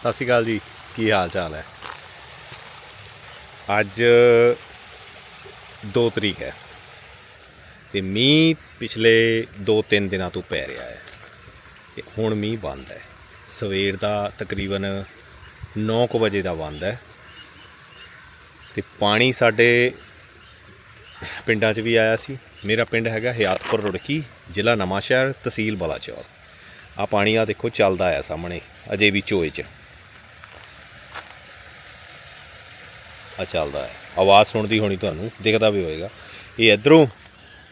ਸਤਿ ਸ਼੍ਰੀ ਅਕਾਲ ਜੀ, ਕੀ ਹਾਲ ਚਾਲ ਹੈ? ਅੱਜ 2 ਤਰੀਕ ਹੈ ਤੇ ਮੀਂਹ ਪਿਛਲੇ 2-3 ਦਿਨਾਂ ਤੋਂ ਪੈ ਰਿਹਾ ਹੈ ਤੇ ਹੁਣ ਮੀਂਹ ਬੰਦ ਹੈ। ਸਵੇਰ ਦਾ ਤਕਰੀਬਨ 9:00 ਵਜੇ ਦਾ ਬੰਦ ਹੈ ਤੇ ਪਾਣੀ ਸਾਡੇ ਪਿੰਡਾਂ 'ਚ ਵੀ ਆਇਆ ਸੀ। ਮੇਰਾ ਪਿੰਡ ਹੈਗਾ ਹਿਆਤਪੁਰ ਰੁੜਕੀ, ਜ਼ਿਲ੍ਹਾ ਨਵਾਂਸ਼ਹਿਰ, ਤਹਿਸੀਲ ਬਲਾਚੌਰ। ਆ ਪਾਣੀ ਆ ਦੇਖੋ ਚੱਲਦਾ ਆ ਸਾਹਮਣੇ, ਅਜੇ ਵੀ ਚੋਏ 'ਚ। ਆ ਚੱਲਦਾ ਹੈ। ਆਵਾਜ਼ ਸੁਣਦੀ ਹੋਣੀ ਤੁਹਾਨੂੰ, ਦਿਖਦਾ ਵੀ ਹੋਏਗਾ। ਇਹ ਇਧਰੋਂ,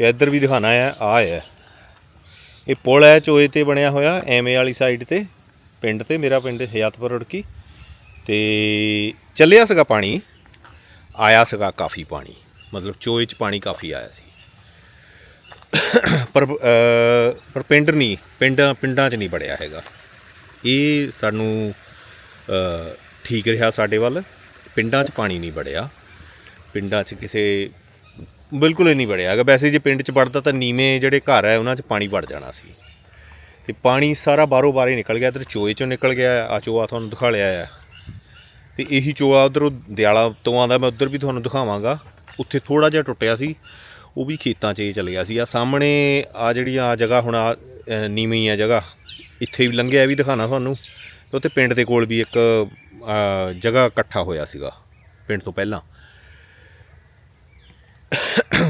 ਇਹ ਇੱਧਰ ਵੀ ਦਿਖਾਣਾ ਹੈ, ਆ ਹੈ। ਇਹ ਪੁਲ ਹੈ, ਚੋਏ ਤੇ ਬਣਿਆ ਹੋਇਆ, ਐਵੇਂ ਵਾਲੀ ਸਾਈਡ ਤੇ, ਪਿੰਡ ਤੇ, ਮੇਰਾ ਪਿੰਡ ਹਯਾਤਪੁਰ ਰੁੜਕੀ। ਤੇ ਚੱਲਿਆ ਸੀਗਾ ਪਾਣੀ, ਆਇਆ ਸੀਗਾ ਕਾਫੀ ਪਾਣੀ। ਮਤਲਬ ਚੋਏ 'ਚ ਪਾਣੀ ਕਾਫੀ ਆਇਆ ਸੀ। ਪਰ ਪਰ ਪਿੰਡ ਨਹੀਂ, ਪਿੰਡਾਂ ਪਿੰਡਾਂ 'ਚ ਨਹੀਂ ਬੜਿਆ ਹੈਗਾ। ਇਹ ਸਾਨੂੰ ਠੀਕ ਰਿਹਾ ਸਾਡੇ ਵੱਲ। ਪਿੰਡਾਂ 'ਚ ਪਾਣੀ ਨਹੀਂ ਵੜਿਆ, ਪਿੰਡਾਂ 'ਚ ਕਿਸੇ, ਬਿਲਕੁਲ ਹੀ ਨਹੀਂ ਵੜਿਆ। ਹੈਗਾ ਵੈਸੇ ਜੇ ਪਿੰਡ 'ਚ ਵੜਦਾ ਤਾਂ ਨੀਵੇਂ ਜਿਹੜੇ ਘਰ ਹੈ ਉਹਨਾਂ 'ਚ ਪਾਣੀ ਵੜ ਜਾਣਾ ਸੀ। ਤੇ ਪਾਣੀ ਸਾਰਾ ਬਾਹਰੋਂ ਬਾਹਰ ਹੀ ਨਿਕਲ ਗਿਆ, ਇੱਧਰ ਚੋਏ 'ਚੋਂ ਨਿਕਲ ਗਿਆ, ਆ ਚੋਆ ਤੁਹਾਨੂੰ ਦਿਖਾ ਲਿਆ ਹੈ ਤੇ ਇਹੀ ਚੋਆ ਉਧਰੋਂ ਦਿਆਲਾ ਤੋਂ ਆਉਂਦਾ, ਮੈਂ ਉਧਰ ਵੀ ਤੁਹਾਨੂੰ ਦਿਖਾਵਾਂਗਾ। ਉੱਥੇ ਥੋੜਾ ਜਿਹਾ ਟੁੱਟਿਆ ਸੀ, ਉਹ ਵੀ ਖੇਤਾਂ 'ਚ ਹੀ ਚਲ ਗਿਆ ਸੀ। ਆ ਸਾਹਮਣੇ ਆ ਜਿਹੜੀ ਆ ਜਗ੍ਹਾ ਹੁਣ ਆ ਨੀਵੀਂ ਆ ਜਗ੍ਹਾ, ਇੱਥੇ ਵੀ ਲੰਘਿਆ ਵੀ ਦਿਖਾਣਾ ਤੁਹਾਨੂੰ। ਤੇ ਉੱਥੇ ਪਿੰਡ ਦੇ ਕੋਲ ਵੀ ਇੱਕ ਜਗ੍ਹਾ ਇਕੱਠਾ ਹੋਇਆ ਸੀਗਾ ਪਿੰਡ ਤੋਂ ਪਹਿਲਾਂ।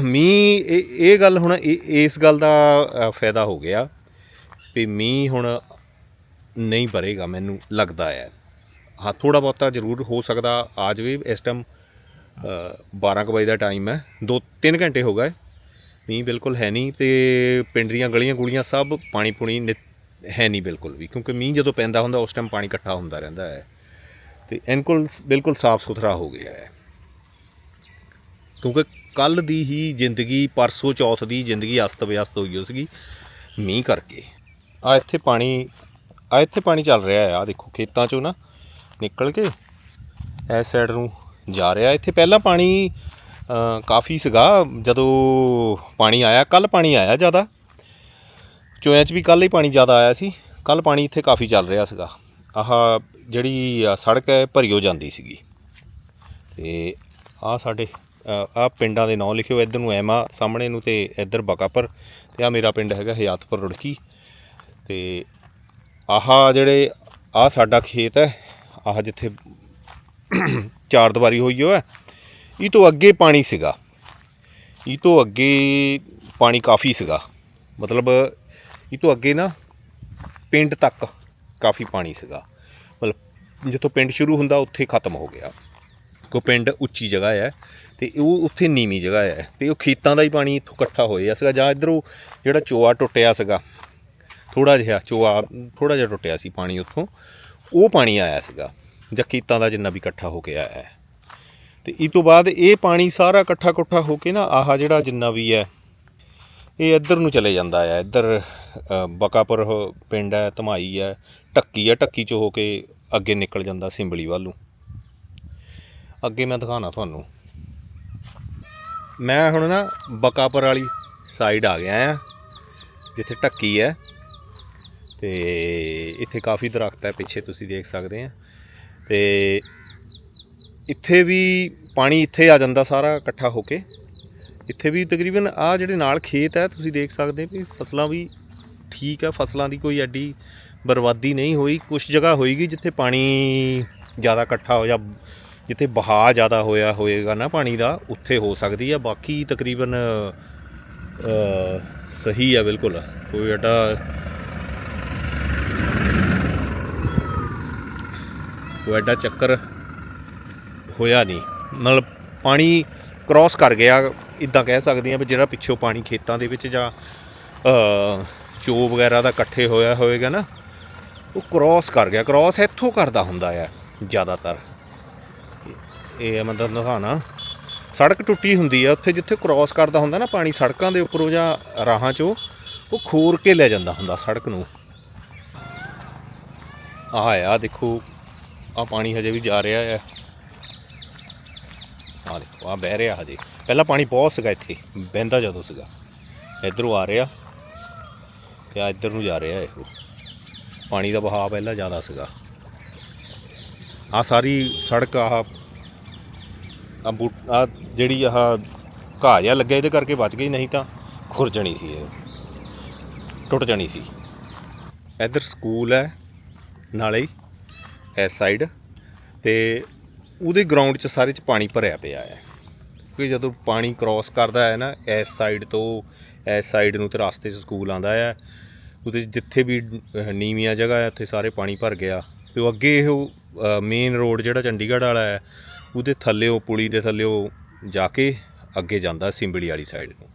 ਮੀਂਹ, ਇਹ ਇਹ ਗੱਲ ਹੁਣ ਇਹ- ਇਸ ਗੱਲ ਦਾ ਫਾਇਦਾ ਹੋ ਗਿਆ ਵੀ ਮੀਂਹ ਹੁਣ ਨਹੀਂ ਭਰੇਗਾ ਮੈਨੂੰ ਲੱਗਦਾ ਹੈ। ਹਾਂ ਥੋੜਾ ਬਹੁਤਾ ਜ਼ਰੂਰ ਹੋ ਸਕਦਾ, ਆ ਜਾਵੇ। ਇਸ ਟਾਈਮ 12 ਕੁ ਵਜੇ ਦਾ ਟਾਈਮ ਹੈ। 2-3 ਘੰਟੇ ਹੋ ਗਏ। ਮੀਂਹ ਬਿਲਕੁਲ ਹੈ ਨਹੀਂ ਤੇ ਪਿੰਡ ਦੀਆਂ ਗਲੀਆਂ ਗੁਲੀਆਂ ਸਭ ਪਾਣੀ ਪੁਣੀ ਨਿ- ਹੈ ਨਹੀਂ ਬਿਲਕੁਲ ਵੀ। ਕਿਉਂਕਿ ਮੀਂਹ ਜਦੋਂ ਪੈਂਦਾ ਹੁੰਦਾ, ਉਸ ਟਾਈਮ ਪਾਣੀ ਇਕੱਠਾ ਹੁੰਦਾ ਰਹਿੰਦਾ ਹੈ। ਤੇ ਇਨਕੁਲ ਬਿਲਕੁਲ ਸਾਫ਼ ਸੁਥਰਾ ਹੋ ਗਿਆ ਹੈ। ਕਿਉਂਕਿ ਕੱਲ ਦੀ ਹੀ ਜ਼ਿੰਦਗੀ, ਪਰਸੋਂ ਚੌਥ ਦੀ ਜ਼ਿੰਦਗੀ ਅਸਤ ਵਿਅਸਤ ਹੋਈ ਹੋ ਸੀਗੀ ਮੀਂਹ ਕਰਕੇ। ਆ ਇੱਥੇ ਪਾਣੀ, ਆ ਇੱਥੇ ਪਾਣੀ ਚੱਲ ਰਿਹਾ ਹੈ। ਆ ਦੇਖੋ, ਖੇਤਾਂ ਚੋਂ ਨਾ ਨਿਕਲ ਕੇ ਇਸ ਸਾਈਡ ਨੂੰ ਜਾ ਰਿਹਾ। ਇੱਥੇ ਪਹਿਲਾਂ ਪਾਣੀ ਕਾਫੀ ਸੀਗਾ, ਜਦੋਂ ਪਾਣੀ ਆਇਆ ਕੱਲ ਪਾਣੀ ਆਇਆ ਜ਼ਿਆਦਾ। ਚੋਇਆਂ 'ਚ ਵੀ ਕੱਲ ਹੀ ਪਾਣੀ ਜ਼ਿਆਦਾ ਆਇਆ ਸੀ। ਕੱਲ ਪਾਣੀ ਇੱਥੇ ਕਾਫੀ ਚੱਲ ਰਿਹਾ ਸੀਗਾ। ਆਹ ਜਿਹੜੀ ਆ ਸੜਕ ਹੈ ਭਰੀਓ ਜਾਂਦੀ ਸੀਗੀ। ਤੇ ਆ ਸਾਡੇ ਆ ਪਿੰਡਾਂ ਦੇ ਨਾਂ ਲਿਖਿਓ। ਇੱਧਰ ਨੂੰ ਐਮਾ, ਸਾਹਮਣੇ ਨੂੰ ਤੇ ਇੱਧਰ ਬਕਾਪੁਰ। ਤੇ ਆ ਮੇਰਾ ਪਿੰਡ ਹੈਗਾ ਹਯਾਤਪੁਰ ਰੁੜਕੀ। ਤੇ ਆਹ ਜਿਹੜੇ ਆ ਸਾਡਾ ਖੇਤ ਹੈ। ਆਹ ਜਿੱਥੇ ਚਾਰ ਦੀਵਾਰੀ ਹੋਈ ਹੋ ਹੈ। ਇਹ ਤੋਂ ਅੱਗੇ ਪਾਣੀ ਸੀਗਾ। ਇਹ ਤੋਂ ਅੱਗੇ ਪਾਣੀ ਕਾਫੀ ਸੀਗਾ। ਮਤਲਬ ਇਹ ਤੋਂ ਅੱਗੇ ਨਾ ਪਿੰਡ ਤੱਕ ਕਾਫੀ ਪਾਣੀ ਸੀਗਾ। ਜਿੱਥੋਂ ਪਿੰਡ ਸ਼ੁਰੂ ਹੁੰਦਾ, ਉੱਥੇ ਖਤਮ ਹੋ ਗਿਆ। ਕੋ ਪਿੰਡ ਉੱਚੀ ਜਗ੍ਹਾ ਹੈ ਤੇ ਉਹ ਉੱਥੇ ਨੀਵੀਂ ਜਗ੍ਹਾ ਹੈ ਤੇ ਉਹ ਖੇਤਾਂ ਦਾ ਹੀ ਪਾਣੀ ਇੱਥੋਂ ਇਕੱਠਾ ਹੋਇਆ ਸੀਗਾ, ਜਾਂ ਇਧਰੋਂ ਜਿਹੜਾ ਚੋਆ ਟੁੱਟਿਆ ਸੀਗਾ ਥੋੜਾ ਜਿਹਾ ਚੋਆ ਥੋੜਾ ਜਿਹਾ ਟੁੱਟਿਆ ਸੀ ਪਾਣੀ ਉੱਥੋਂ, ਉਹ ਪਾਣੀ ਆਇਆ ਸੀਗਾ, ਜਾਂ ਖੇਤਾਂ ਦਾ ਜਿੰਨਾ ਵੀ ਇਕੱਠਾ ਹੋ ਕੇ ਆਇਆ ਹੈ। ਤੇ ਇਸ ਤੋਂ ਬਾਅਦ ਇਹ ਪਾਣੀ ਸਾਰਾ ਇਕੱਠਾ ਇਕੱਠਾ ਹੋ ਕੇ ਨਾ, ਆਹ ਜਿਹੜਾ ਜਿੰਨਾ ਵੀ ਹੈ, ਇਹ ਇੱਧਰ ਨੂੰ ਚਲੇ ਜਾਂਦਾ ਹੈ। ਇੱਧਰ ਬਕਾਪੁਰ ਪਿੰਡ ਹੈ, ਧਮਾਈ ਹੈ ਟੱਕੀ ਹੈ ਟੱਕੀ ਚ ਹੋ ਕੇ ਅੱਗੇ ਨਿਕਲ ਜਾਂਦਾ ਸਿੰਬਲੀ ਵੱਲ ਨੂੰ। ਅੱਗੇ ਮੈਂ ਦਿਖਾਣਾ ਤੁਹਾਨੂੰ। ਮੈਂ ਹੁਣ ਨਾ ਬਕਾਪੁਰ ਵਾਲੀ ਸਾਈਡ ਆ ਗਿਆ ਆ, ਜਿੱਥੇ ਟੱਕੀ ਹੈ। ਤੇ ਇੱਥੇ ਕਾਫੀ ਦਰਖਤ ਹੈ, ਪਿੱਛੇ ਤੁਸੀਂ ਦੇਖ ਸਕਦੇ ਆ। ਤੇ ਇੱਥੇ ਵੀ ਪਾਣੀ ਇੱਥੇ ਆ ਜਾਂਦਾ ਸਾਰਾ ਇਕੱਠਾ ਹੋ ਕੇ। ਇੱਥੇ ਵੀ ਤਕਰੀਬਨ ਆ ਜਿਹੜੇ ਨਾਲ ਖੇਤ ਹੈ, ਤੁਸੀਂ ਦੇਖ ਸਕਦੇ ਵੀ ਫਸਲਾਂ ਵੀ ਠੀਕ ਹੈ ਫਸਲਾਂ ਦੀ ਕੋਈ ਐਡੀ ਬਰਬਾਦੀ ਨਹੀਂ ਹੋਈ ਕੁਝ ਜਗ੍ਹਾ ਹੋਏਗੀ ਜਿੱਥੇ ਪਾਣੀ ਜ਼ਿਆਦਾ ਇਕੱਠਾ ਹੋ ਜਾਂ ਜਿੱਥੇ ਬਹਾ ਜ਼ਿਆਦਾ ਹੋਇਆ ਹੋਏਗਾ ਨਾ ਪਾਣੀ ਦਾ, ਉੱਥੇ ਹੋ ਸਕਦੀ ਆ। ਬਾਕੀ ਤਕਰੀਬਨ ਸਹੀ ਆ ਬਿਲਕੁਲ। ਕੋਈ ਐਡਾ ਕੋਈ ਐਡਾ ਚੱਕਰ ਹੋਇਆ ਨਹੀਂ। ਮਤਲਬ ਪਾਣੀ ਕ੍ਰਾਸ ਕਰ ਗਿਆ ਇਦਾਂ ਕਹਿ ਸਕਦੇ ਆ ਵੀ ਜਿਹੜਾ ਪਿੱਛੋਂ ਪਾਣੀ ਖੇਤਾਂ ਦੇ ਵਿੱਚ ਜਾਂ ਚੋ ਵਗੈਰਾ ਦਾ ਇਕੱਠੇ ਹੋਇਆ ਹੋਏਗਾ ਨਾ ਉਹ ਕ੍ਰਾਸ ਕਰ ਗਿਆ ਕ੍ਰਾਸ ਇੱਥੋਂ ਕਰਦਾ ਹੁੰਦਾ ਆ, ਜ਼ਿਆਦਾਤਰ। ਇਹ ਮਤਲਬ ਮੈਂ ਦਿਖਾਣਾ ਸੜਕ ਟੁੱਟੀ ਹੁੰਦੀ ਆ, ਉੱਥੇ ਜਿੱਥੇ ਕ੍ਰਾਸ ਕਰਦਾ ਹੁੰਦਾ ਨਾ ਪਾਣੀ ਸੜਕਾਂ ਦੇ ਉੱਪਰੋਂ ਜਾਂ ਰਾਹਾਂ 'ਚੋਂ, ਉਹ ਖੋਰ ਕੇ ਲੈ ਜਾਂਦਾ ਹੁੰਦਾ ਸੜਕ ਨੂੰ। ਆਹ ਆ ਦੇਖੋ ਆ ਪਾਣੀ ਹਜੇ ਵੀ ਜਾ ਰਿਹਾ ਹੈ ਆ ਦੇਖੋ ਆ ਬਹਿ ਰਿਹਾ ਹਜੇ। ਪਹਿਲਾਂ ਪਾਣੀ ਬਹੁਤ ਸੀਗਾ ਇੱਥੇ, ਬਹਿੰਦਾ ਜਦੋਂ ਸੀਗਾ। ਇਧਰੋਂ ਆ ਰਿਹਾ ਤੇ ਆ ਇੱਧਰ ਨੂੰ ਜਾ ਰਿਹਾ ਇਹ। ਪਾਣੀ ਦਾ ਵਹਾਅ ਪਹਿਲਾਂ ਜ਼ਿਆਦਾ ਸੀਗਾ। ਆ ਸਾਰੀ ਸੜਕ, ਆਹ ਆ ਬੂਟ ਆ ਜਿਹੜੀ ਆਹ ਘਾਹ ਜਿਹਾ ਲੱਗਿਆ, ਇਹਦੇ ਕਰਕੇ ਬਚ ਗਈ, ਨਹੀਂ ਤਾਂ ਖੁਰ ਜਾਣੀ ਸੀ ਇਹ। ਟੁੱਟ ਜਾਣੀ ਸੀ। ਇੱਧਰ ਸਕੂਲ ਹੈ, ਨਾਲੇ ਇਸ ਸਾਈਡ ਤੇ ਉਹਦੇ ਗਰਾਊਂਡ 'ਚ ਸਾਰੇ 'ਚ ਪਾਣੀ ਭਰਿਆ ਪਿਆ ਹੈ। ਕਿ ਜਦੋਂ ਪਾਣੀ ਕ੍ਰਾਸ ਕਰਦਾ ਹੈ ਨਾ, ਇਸ ਸਾਈਡ ਤੋਂ, ਇਸ ਸਾਈਡ ਨੂੰ ਤੇ ਰਸਤੇ 'ਚ ਸਕੂਲ ਆਂਦਾ ਹੈ। ਉਹਦੇ ਜਿੱਥੇ ਵੀ ਨੀਵੀਆਂ ਜਗ੍ਹਾ ਹੈ ਉੱਥੇ ਸਾਰੇ ਪਾਣੀ ਭਰ ਗਿਆ। ਤੇ ਉਹ ਅੱਗੇ ਇਹ ਮੇਨ ਰੋਡ ਜਿਹੜਾ ਚੰਡੀਗੜ੍ਹ ਵਾਲਾ ਹੈ, ਉਹਦੇ ਥੱਲੇ ਉਹ ਪੁਲੀ ਦੇ ਥੱਲੇ ਉਹ ਜਾ ਕੇ ਅੱਗੇ ਜਾਂਦਾ ਸਿੰਬਲੀ ਵਾਲੀ ਸਾਈਡ ਨੂੰ।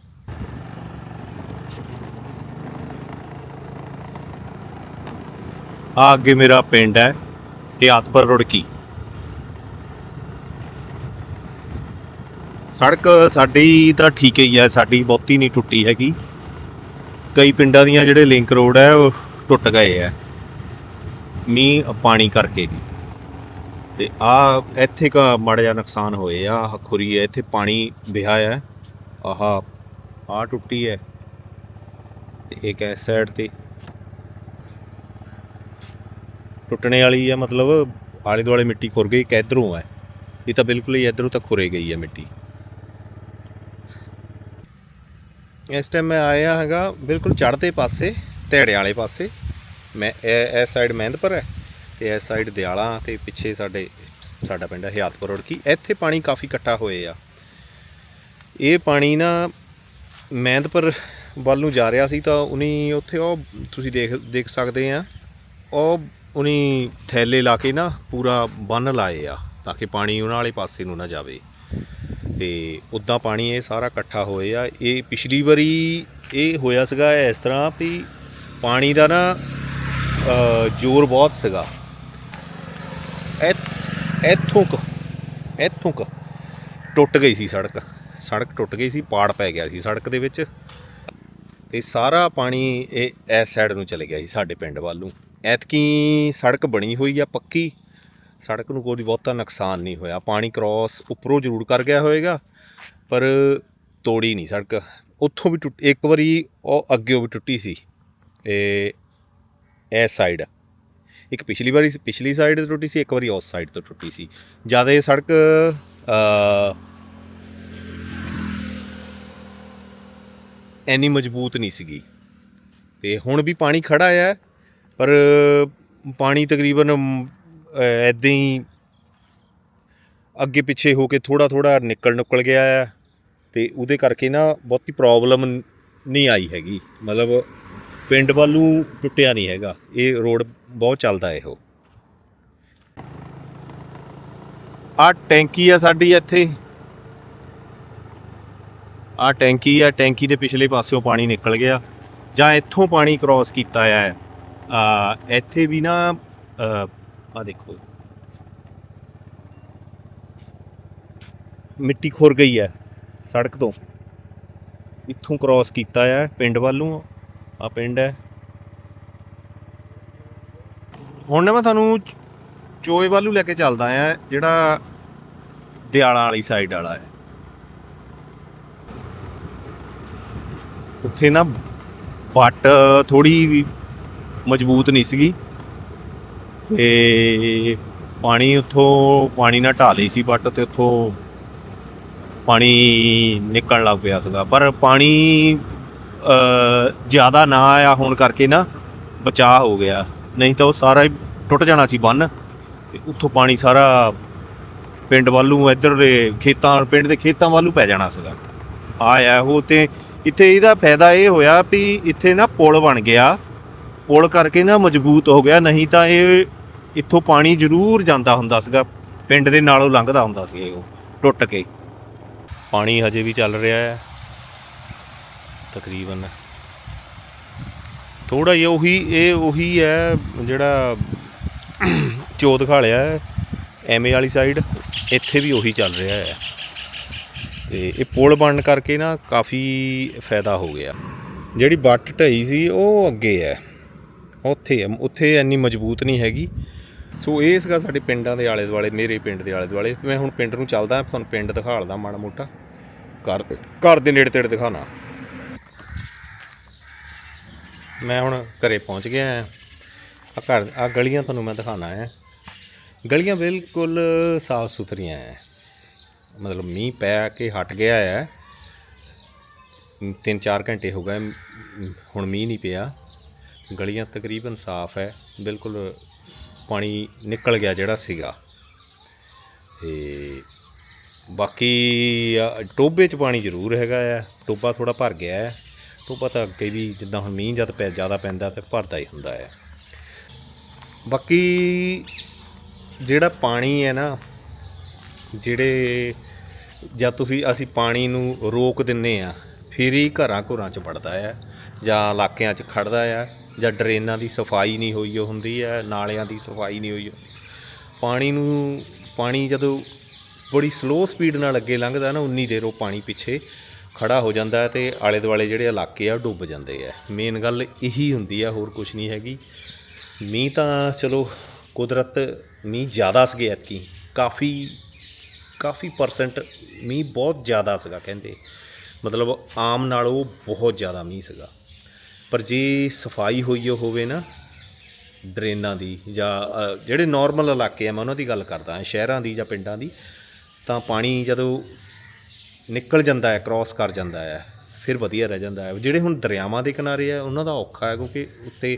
ਆ ਅੱਗੇ ਮੇਰਾ ਪਿੰਡ ਹੈ ਹਿਆਤਪੁਰ ਰੁੜਕੀ। ਸੜਕ ਸਾਡੀ ਤਾਂ ਠੀਕ ਹੀ ਹੈ, ਸਾਡੀ ਬਹੁਤੀ ਨਹੀਂ ਟੁੱਟੀ ਹੈਗੀ। ਕਈ ਪਿੰਡਾਂ ਦੀਆਂ ਜਿਹੜੇ ਲਿੰਕ ਰੋਡ ਹੈ, ਉਹ ਟੁੱਟ ਗਏ ਹੈ ਮੀਂਹ ਪਾਣੀ ਕਰਕੇ ਤੇ ਆ ਇੱਥੇ ਕਾ ਮਾੜਾ ਜਿਹਾ ਨੁਕਸਾਨ ਹੋਏ ਆ, ਆਹ ਖੁਰੀ ਹੈ, ਇੱਥੇ ਪਾਣੀ ਵਿਹਾ ਹੈ ਆਹ ਆ ਟੁੱਟੀ ਹੈ। ਤੇ ਇੱਕ ਇਸ ਸਾਈਡ ਤੇ ਟੁੱਟਣੇ ਵਾਲੀ ਹੈ ਮਤਲਬ ਆਲੇ ਦੁਆਲੇ ਮਿੱਟੀ ਖੁਰ ਗਈ, ਇੱਕ ਇਧਰੋਂ ਹੈ ਇਹ ਤਾਂ ਬਿਲਕੁਲ ਹੀ ਇਧਰੋਂ ਤੱਕ ਖੁਰੇ ਗਈ ਹੈ ਮਿੱਟੀ। ਇਸ ਟਾਈਮ ਮੈਂ ਆਇਆ ਹੈਗਾ ਬਿਲਕੁਲ ਚੜ੍ਹਦੇ ਪਾਸੇ, ਧੇੜੇ ਵਾਲੇ ਪਾਸੇ। ਮੈਂ ਇਹ ਇਸ ਸਾਈਡ ਮਹਿੰਦਪੁਰ ਹੈ ਤੇ ਇਸ ਸਾਈਡ ਦਿਆਲਾ ਤੇ ਪਿੱਛੇ ਸਾਡੇ, ਸਾਡਾ ਪਿੰਡ ਹੈ ਹਿਆਤਪੁਰ ਰੋੜਕੀ। ਇੱਥੇ ਪਾਣੀ ਕਾਫੀ ਇਕੱਠਾ ਹੋਏ ਆ। ਇਹ ਪਾਣੀ ਨਾ ਮਹਿੰਦਪੁਰ ਵੱਲ ਨੂੰ ਜਾ ਰਿਹਾ ਸੀ ਤਾਂ ਉਨੀ ਉੱਥੇ ਉਹ ਤੁਸੀਂ ਦੇਖ ਦੇਖ ਸਕਦੇ ਆ। ਉਹ ਉਨੀ ਥੈਲੇ ਲਾ ਕੇ ਨਾ ਪੂਰਾ ਬੰਨ ਲਾਏ ਆ ਤਾਂ ਕਿ ਪਾਣੀ ਉਹਨਾਂ ਵਾਲੇ ਪਾਸੇ ਨੂੰ ਨਾ ਜਾਵੇ। ਤੇ ਉਦਾਂ ਪਾਣੀ ਇਹ ਸਾਰਾ ਇਕੱਠਾ ਹੋਏ ਆ। ਇਹ ਪਿਛਲੀ ਵਾਰੀ ਇਹ ਹੋਇਆ ਸੀਗਾ ਇਸ ਤਰ੍ਹਾਂ ਵੀ ਪਾਣੀ ਦਾ ਨਾ ਜ਼ੋਰ ਬਹੁਤ ਸੀਗਾ। ਇ- ਇੱਥੋਂ ਕੁ ਇੱਥੋਂ ਕੁ ਟੁੱਟ ਗਈ ਸੀ ਸੜਕ। ਸੜਕ ਟੁੱਟ ਗਈ ਸੀ, ਪਾੜ ਪੈ ਗਿਆ ਸੀ ਸੜਕ ਦੇ ਵਿੱਚ। ਇਹ ਸਾਰਾ ਪਾਣੀ ਇਹ ਇਸ ਸਾਈਡ ਨੂੰ ਚਲੇ ਗਿਆ ਸੀ, ਸਾਡੇ ਪਿੰਡ ਵੱਲ ਨੂੰ। ਐਤਕੀ ਸੜਕ ਬਣੀ ਹੋਈ ਆ ਪੱਕੀ। ਸੜਕ ਨੂੰ ਕੋਈ ਬਹੁਤਾ ਨੁਕਸਾਨ ਨਹੀਂ ਹੋਇਆ। ਪਾਣੀ ਕ੍ਰਾਸ ਉੱਪਰੋਂ ਜ਼ਰੂਰ ਕਰ ਗਿਆ ਹੋਵੇਗਾ ਪਰ ਤੋੜੀ ਨਹੀਂ ਸੜਕ। ਉੱਥੋਂ ਵੀ ਟੁੱਟ ਇੱਕ ਵਾਰੀ ਉਹ ਅੱਗੇ ਵੀ ਟੁੱਟੀ ਸੀ ਇਹ ਇਸ ਸਾਈਡ ਇੱਕ ਪਿਛਲੀ ਵਾਰੀ ਪਿਛਲੀ ਸਾਈਡ ਤੋਂ ਟੁੱਟੀ ਸੀ ਇੱਕ ਵਾਰੀ ਉਸ ਸਾਈਡ ਤੋਂ ਟੁੱਟੀ ਸੀ। ਜ਼ਿਆਦਾ ਇਹ ਸੜਕ ਅ, ਐਨੀ ਮਜ਼ਬੂਤ ਨਹੀਂ ਸੀਗੀ। ਤੇ ਹੁਣ ਵੀ ਪਾਣੀ ਖੜਾ ਆ ਪਰ ਪਾਣੀ ਤਕਰੀਬਨ ਐਦਾਂ ਹੀ ਅੱਗੇ ਪਿੱਛੇ ਹੋ ਕੇ ਥੋੜਾ ਥੋੜਾ ਨਿਕਲ ਨੁਕਲ ਗਿਆ ਆ ਤੇ ਉਹਦੇ ਕਰਕੇ ਨਾ ਬਹੁਤੀ ਪ੍ਰੋਬਲਮ ਨਹੀਂ ਆਈ ਹੈਗੀ। ਮਤਲਬ ਪਿੰਡ ਵੱਲੋਂ ਟੁੱਟਿਆ ਨਹੀਂ ਹੈਗਾ। ਇਹ ਰੋਡ ਬਹੁਤ ਚੱਲਦਾ ਇਹੋ। ਆ ਟੈਂਕੀ ਆ ਸਾਡੀ ਇੱਥੇ। ਆ ਟੈਂਕੀ ਆ, ਟੈਂਕੀ ਦੇ ਪਿਛਲੇ ਪਾਸਿਓਂ ਪਾਣੀ ਨਿਕਲ ਗਿਆ। ਜਾਂ ਇੱਥੋਂ ਪਾਣੀ ਕ੍ਰਾਸ ਕੀਤਾ ਆ। ਆ ਇੱਥੇ ਵੀ ਨਾ ਆ ਦੇਖੋ। ਮਿੱਟੀ ਖੁਰ ਗਈ ਹੈ ਸੜਕ ਤੋਂ। ਇੱਥੋਂ ਕ੍ਰਾਸ ਕੀਤਾ ਆ ਪਿੰਡ ਵੱਲੋਂ ਆ ਪਿੰਡ ਹੈ। ਹੁਣ ਨਾ ਮੈਂ ਤੁਹਾਨੂੰ ਚ- ਚੋਏ ਵੱਲੋਂ ਲੈ ਕੇ ਚੱਲਦਾ ਆ ਜਿਹੜਾ ਦਿਆਲਾ ਵਾਲੀ ਸਾਈਡ ਵਾਲਾ ਹੈ। ਉੱਥੇ ਨਾ ਪੱਟ ਥੋੜੀ ਮਜ਼ਬੂਤ ਨਹੀਂ ਸੀਗੀ। ਤੇ ਪਾਣੀ ਉੱਥੋਂ, ਪਾਣੀ ਨਾਲ ਢਾ ਲਈ ਸੀ ਪੱਟ ਤੇ ਉੱਥੋਂ ਪਾਣੀ ਨਿਕਲਣ ਲੱਗ ਪਿਆ ਸੀਗਾ। ਪਰ ਪਾਣੀ ਜ਼ਿਆਦਾ ਨਾ ਆਇਆ ਹੋਣ ਕਰਕੇ ਨਾ ਬਚਾਅ ਹੋ ਗਿਆ। ਨਹੀਂ ਤਾਂ ਉਹ ਸਾਰਾ ਹੀ ਟੁੱਟ ਜਾਣਾ ਸੀ ਬੰਨ ਤੇ ਉੱਥੋਂ ਪਾਣੀ ਸਾਰਾ ਪਿੰਡ ਵੱਲੋਂ ਇੱਧਰ ਦੇ ਖੇਤਾਂ, ਪਿੰਡ ਦੇ ਖੇਤਾਂ ਵੱਲੋਂ ਪੈ ਜਾਣਾ ਸੀਗਾ। ਆਇਆ ਉਹ ਤੇ ਇੱਥੇ ਇਹਦਾ ਫਾਇਦਾ ਇਹ ਹੋਇਆ ਵੀ ਇੱਥੇ ਨਾ ਪੁਲ ਬਣ ਗਿਆ। ਪੁਲ ਕਰਕੇ ਨਾ ਮਜ਼ਬੂਤ ਹੋ ਗਿਆ। ਨਹੀਂ ਤਾਂ ਇਹ ਇੱਥੋਂ ਪਾਣੀ ਜ਼ਰੂਰ ਜਾਂਦਾ ਹੁੰਦਾ ਸੀਗਾ, ਪਿੰਡ ਦੇ ਨਾਲੋਂ ਲੰਘਦਾ ਹੁੰਦਾ ਸੀ ਉਹ, ਟੁੱਟ ਕੇ। ਪਾਣੀ ਹਜੇ ਵੀ ਚੱਲ ਰਿਹਾ ਹੈ, ਤਕਰੀਬਨ। ਥੋੜਾ ਜਿਹਾ ਉਹੀ, ਇਹ ਉਹੀ ਹੈ ਜਿਹੜਾ ਚੋ ਖਾਲਿਆ ਹੈ, ਐਮਏ ਵਾਲੀ ਸਾਈਡ ਇੱਥੇ ਵੀ ਉਹੀ ਚੱਲ ਰਿਹਾ ਹੈ। ਤੇ ਇਹ ਪੁਲ ਬਣਨ ਕਰਕੇ ਨਾ ਕਾਫੀ ਫਾਇਦਾ ਹੋ ਗਿਆ। ਜਿਹੜੀ ਬੱਟ ਢਈ ਸੀ, ਉਹ ਅੱਗੇ ਹੈ। ਉੱਥੇ ਹੈ ਉੱਥੇ ਇੰਨੀ ਮਜ਼ਬੂਤ ਨਹੀਂ ਹੈਗੀ। ਸੋ ਇਹ ਸੀਗਾ ਸਾਡੇ ਪਿੰਡਾਂ ਦੇ ਆਲੇ ਦੁਆਲੇ, ਮੇਰੇ ਪਿੰਡ ਦੇ ਆਲੇ ਦੁਆਲੇ। ਮੈਂ ਹੁਣ ਪਿੰਡ ਨੂੰ ਚੱਲਦਾ, ਤੁਹਾਨੂੰ ਪਿੰਡ ਦਿਖਾਲਦਾ ਮਾੜਾ ਮੋਟਾ। ਘਰ ਦੇ ਘਰ ਦੇ ਨੇੜੇ ਤੇੜੇ ਦਿਖਾਣਾ ਮੈਂ ਹੁਣ ਘਰੇ ਪਹੁੰਚ ਗਿਆ ਆ ਘਰ ਆ ਗਲੀਆਂ ਤੁਹਾਨੂੰ ਮੈਂ ਦਿਖਾਣਾ ਹੈ। ਗਲੀਆਂ ਬਿਲਕੁਲ ਸਾਫ਼ ਸੁਥਰੀਆਂ ਹੈ। ਮਤਲਬ ਮੀਂਹ ਪੈ ਕੇ ਹਟ ਗਿਆ ਹੈ। ਤਿੰਨ ਚਾਰ ਘੰਟੇ ਹੋ ਗਏ, ਹੁਣ ਮੀਂਹ ਨਹੀਂ ਪਿਆ। ਗਲੀਆਂ ਤਕਰੀਬਨ ਸਾਫ਼ ਹੈ, ਬਿਲਕੁਲ ਪਾਣੀ ਨਿਕਲ ਗਿਆ ਜਿਹੜਾ ਸੀਗਾ। ਤੇ ਬਾਕੀ ਅ, ਟੋਬੇ 'ਚ ਪਾਣੀ ਜ਼ਰੂਰ ਹੈਗਾ ਆ। ਟੋਬਾ ਥੋੜਾ ਭਰ ਗਿਆ ਹੈ ਟੋਬਾ ਤਾਂ ਅੱਗੇ ਵੀ ਜਿੱਦਾਂ ਹੁਣ ਮੀਂਹ ਜਦ ਪੈ ਜ਼ਿਆਦਾ ਪੈਂਦਾ ਤੇ ਭਰਦਾ ਹੀ ਹੁੰਦਾ ਹੈ ਬਾਕੀ ਜਿਹੜਾ ਪਾਣੀ ਹੈ ਨਾ ਜਿਹੜੇ ਜਾਂ ਤੁਸੀਂ ਅਸੀਂ ਪਾਣੀ ਨੂੰ ਰੋਕ ਦਿੰਨੇ ਆ ਫਿਰ ਹੀ ਘਰਾਂ ਘਰਾਂ 'ਚ ਵੜਦਾ ਆ ਜਾਂ ਇਲਾਕਿਆਂ 'ਚ ਖੜਦਾ ਆ। ਜਾਂ ਡਰੇਨਾਂ ਦੀ ਸਫ਼ਾਈ ਨਹੀਂ ਹੋਈ ਹੁੰਦੀ ਹੈ, ਨਾਲਿਆਂ ਦੀ ਸਫ਼ਾਈ ਨਹੀਂ ਹੋਈ। ਪਾਣੀ ਨੂੰ, ਪਾਣੀ ਜਦੋਂ ਬੜੀ ਸਲੋ ਸਪੀਡ ਨਾਲ ਅੱਗੇ ਲੰਘਦਾ ਨਾ, ਉਨੀ ਦੇਰ ਉਹ ਪਾਣੀ ਪਿੱਛੇ ਖੜਾ ਹੋ ਜਾਂਦਾ ਹੈ ਤੇ ਆਲੇ ਦੁਆਲੇ ਜਿਹੜੇ ਇਲਾਕੇ ਆ, ਉਹ ਡੁੱਬ ਜਾਂਦੇ ਆ। ਮੇਨ ਗੱਲ ਇਹੀ ਹੁੰਦੀ ਆ, ਹੋਰ ਕੁਝ ਨਹੀਂ ਹੈਗੀ। ਮੀਂਹ ਤਾਂ ਚਲੋ ਕੁਦਰਤ ਮੀਂਹ ਜ਼ਿਆਦਾ ਸੀਗੇ ਐਤਕੀ। ਕਾਫੀ ਕਾਫੀ ਪਰਸੈਂਟ ਮੀਂਹ ਬਹੁਤ ਜ਼ਿਆਦਾ ਸੀਗਾ ਕਹਿੰਦੇ। ਮਤਲਬ ਆਮ ਨਾਲੋਂ ਬਹੁਤ ਜ਼ਿਆਦਾ ਮੀਂਹ ਸੀਗਾ। ਪਰ ਜੇ ਸਫ਼ਾਈ ਹੋਈ ਓ ਹੋਵੇ ਨਾ, ਡਰੇਨਾਂ ਦੀ ਜਾਂ ਜਿਹੜੇ ਨਾਰਮਲ ਇਲਾਕੇ ਆ, ਮੈਂ ਉਹਨਾਂ ਦੀ ਗੱਲ ਕਰਦਾ ਸ਼ਹਿਰਾਂ ਦੀ ਜਾਂ ਪਿੰਡਾਂ ਦੀ, ਤਾਂ ਪਾਣੀ ਜਦੋਂ ਨਿਕਲ ਜਾਂਦਾ ਹੈ ਕ੍ਰਾਸ ਕਰ ਜਾਂਦਾ ਹੈ, ਫਿਰ ਵਧੀਆ ਰਹਿ ਜਾਂਦਾ ਹੈ। ਜਿਹੜੇ ਹੁਣ ਦਰਿਆਵਾਂ ਦੇ ਕਿਨਾਰੇ ਆ, ਉਹਨਾਂ ਦਾ ਔਖਾ ਹੈ ਕਿਉਂਕਿ ਉੱਤੇ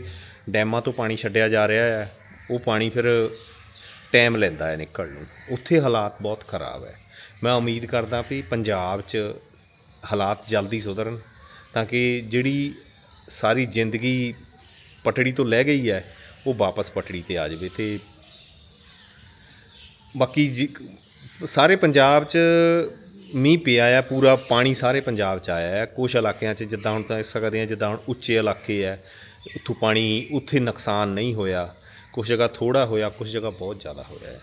ਡੈਮਾਂ ਤੋਂ ਪਾਣੀ ਛੱਡਿਆ ਜਾ ਰਿਹਾ ਹੈ, ਉਹ ਪਾਣੀ ਫਿਰ ਟਾਈਮ ਲੈਂਦਾ ਹੈ ਨਿਕਲਣ ਨੂੰ। ਉੱਥੇ ਹਾਲਾਤ ਬਹੁਤ ਖਰਾਬ ਹੈ। ਮੈਂ ਉਮੀਦ ਕਰਦਾ ਵੀ ਪੰਜਾਬ 'ਚ ਹਾਲਾਤ ਜਲਦੀ ਸੁਧਰਨ, ਤਾਂ ਕਿ ਜਿਹੜੀ ਸਾਰੀ ਜ਼ਿੰਦਗੀ ਪਟੜੀ ਤੋਂ ਲੈ ਗਈ ਹੈ, ਉਹ ਵਾਪਸ ਪਟੜੀ ਤੇ ਆ ਜਾਵੇ ਤੇ ਬਾਕੀ ਜੀ, ਸਾਰੇ ਪੰਜਾਬ 'ਚ ਮੀਂਹ ਪਿਆ ਆ, ਪੂਰਾ ਪਾਣੀ ਸਾਰੇ ਪੰਜਾਬ 'ਚ ਆਇਆ ਹੈ ਕੁਝ ਇਲਾਕਿਆਂ 'ਚ ਜਿੱਦਾਂ ਹੁਣ ਤਾਂ ਸਕਦੇ ਆ ਜਿੱਦਾਂ ਹੁਣ ਉੱਚੇ ਇਲਾਕੇ ਆ, ਉੱਥੋਂ ਪਾਣੀ ਉੱਥੇ ਨੁਕਸਾਨ ਨਹੀਂ ਹੋਇਆ। ਕੁਝ ਜਗ੍ਹਾ ਥੋੜਾ ਹੋਇਆ ਕੁਝ ਜਗ੍ਹਾ ਬਹੁਤ ਜ਼ਿਆਦਾ ਹੋਇਆ। ਹੈ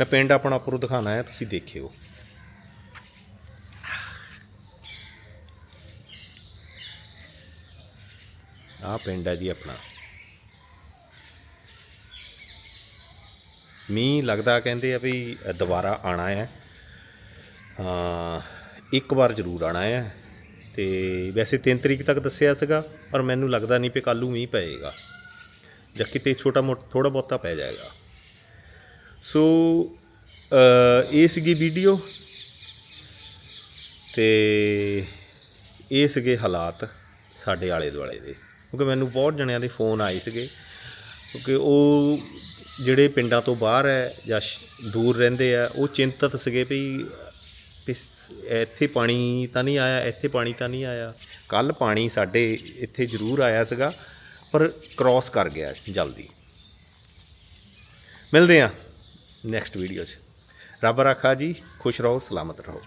ਮੈਂ ਪਿੰਡ ਆਪਣਾ ਉੱਪਰੋਂ ਦਿਖਾਣਾ ਹੈ ਤੁਸੀਂ ਦੇਖਿਓ। ਆਹ ਪਿੰਡ ਹੈ ਜੀ ਆਪਣਾ। ਮੀਂਹ ਲੱਗਦਾ ਕਹਿੰਦੇ ਆ ਵੀ ਦੁਬਾਰਾ ਆਣਾ ਹੈ। ਹਾਂ ਇੱਕ ਵਾਰ ਜ਼ਰੂਰ ਆਣਾ ਹੈ। ਤੇ ਵੈਸੇ 3 ਤਰੀਕ ਤੱਕ ਦੱਸਿਆ ਸੀਗਾ, ਪਰ ਮੈਨੂੰ ਲੱਗਦਾ ਨਹੀਂ ਕਿ ਕੱਲ੍ਹ ਨੂੰ ਮੀਂਹ ਪਏਗਾ। ਜਾਂ ਕਿਤੇ ਛੋਟਾ ਮੋਟਾ ਥੋੜਾ ਬਹੁਤਾ ਪੈ ਜਾਏਗਾ। ਸੋ ਇਹ ਸੀਗੀ ਵੀਡੀਓ। ਤੇ ਇਹ ਸੀਗੇ ਹਾਲਾਤ ਸਾਡੇ ਆਲੇ ਦੁਆਲੇ ਦੇ। ਕਿਉਂਕਿ ਮੈਨੂੰ ਬਹੁਤ ਜਣਿਆਂ ਦੇ ਫੋਨ ਆਏ ਸੀਗੇ। ਕਿਉਂਕਿ ਉਹ ਜਿਹੜੇ ਪਿੰਡਾਂ ਤੋਂ ਬਾਹਰ ਹੈ ਜਾਂ ਸ਼- ਦੂਰ ਰਹਿੰਦੇ ਆ, ਉਹ ਚਿੰਤਤ ਸੀਗੇ ਵੀ ਇੱਥੇ ਪਾਣੀ ਤਾਂ ਨਹੀਂ ਆਇਆ, ਇੱਥੇ ਪਾਣੀ ਤਾਂ ਨਹੀਂ ਆਇਆ। ਕੱਲ ਪਾਣੀ ਸਾਡੇ ਇੱਥੇ ਜ਼ਰੂਰ ਆਇਆ ਸੀਗਾ, ਪਰ ਕ੍ਰਾਸ ਕਰ ਗਿਆ ਜਲਦੀ। ਮਿਲਦੇ ਆ ਨੈਕਸਟ ਵੀਡੀਓ 'ਚ। ਰੱਬ ਰਾਖਾ ਜੀ, ਖੁਸ਼ ਰਹੋ, ਸਲਾਮਤ ਰਹੋ।